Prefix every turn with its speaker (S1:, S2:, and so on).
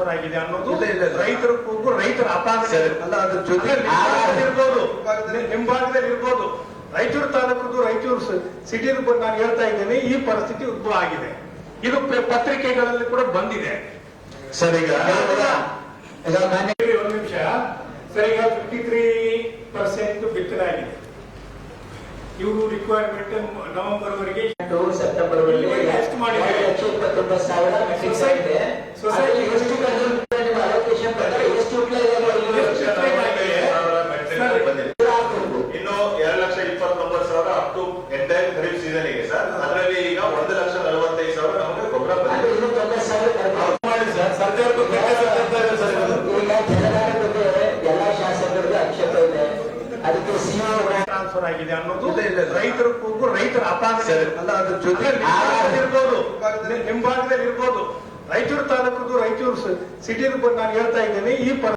S1: Transfer ಆಗಿದೆ ಅನ್ನೋದು. ರೈತರ ಕೂಗು ರೈತರ ಅಪಾರ
S2: ಸರಿ. ಅಲ್ಲ, ಅದ್ರ ಜೊತೆ-
S1: ಇರ್ಬೋದು ನಿಮ್ ಭಾಗದಲ್ಲಿ ಇರ್ಬೋದು. ರಾಯಚೂರು ತಾಲೂಕದ್ದು ರಾಯಚೂರು ಸಿಟಿ ನಾನು ಹೇಳ್ತಾ ಇದ್ದೇನೆ ಈ ಪರಿಸ್ಥಿತಿ ಉದ್ಭವ ಆಗಿದೆ. ಇದು ಪತ್ರಿಕೆಗಳಲ್ಲಿ ಕೂಡ ಬಂದಿದೆ.
S2: ಸರ್ ಈಗ
S1: ಒಂದು ನಿಮಿಷ. ಸರ್ ಈಗ ಫಿಫ್ಟಿ ತ್ರೀ ಪರ್ಸೆಂಟ್ ಬಿತ್ತನೆ ಆಗಿದೆ. ಇವರು ರಿಕ್ವೈರ್ಮೆಂಟ್ ನವೆಂಬರ್ ವರೆಗೆ
S3: ಸೆಪ್ಟೆಂಬರ್ ವರೆಗೆ
S1: ಎಷ್ಟು
S4: ಇನ್ನು ಎರಡು ಲಕ್ಷ ಇಪ್ಪತ್ತೊಂಬತ್ತು ಸಾವಿರ up to entire kharif season ಇದೆ ಸರ್. ಅದರಲ್ಲಿ ಈಗ ಒಂದು ಲಕ್ಷ ನಲವತ್ತೈದು ಸಾವಿರ ನಮಗೆ ಗೊಬ್ಬರ
S3: ಎಲ್ಲಾ ಶಾಸಕರಿಗೆ ಆಕ್ಷೇಪ ಇದೆ. ಅದಕ್ಕೆ ಸಿಇಒ
S1: ಟ್ರಾನ್ಸ್ಫರ್ ಆಗಿದೆ ಅನ್ನೋದು. ರೈತರ ರೈತರ ಅಪಾರ
S2: ಅಲ್ಲ, ಅದ್ರ ಜೊತೆ-
S1: ಇರ್ಬೋದು. ನಿಮ್ ಭಾಗದಲ್ಲಿ ಇರ್ಬೋದು. ರಾಯಚೂರು ತಾಲೂಕದ್ದು ರಾಯಚೂರು ಸಿಟಿ ನಾನು ಹೇಳ್ತಾ ಇದ್ದೇನೆ ಈ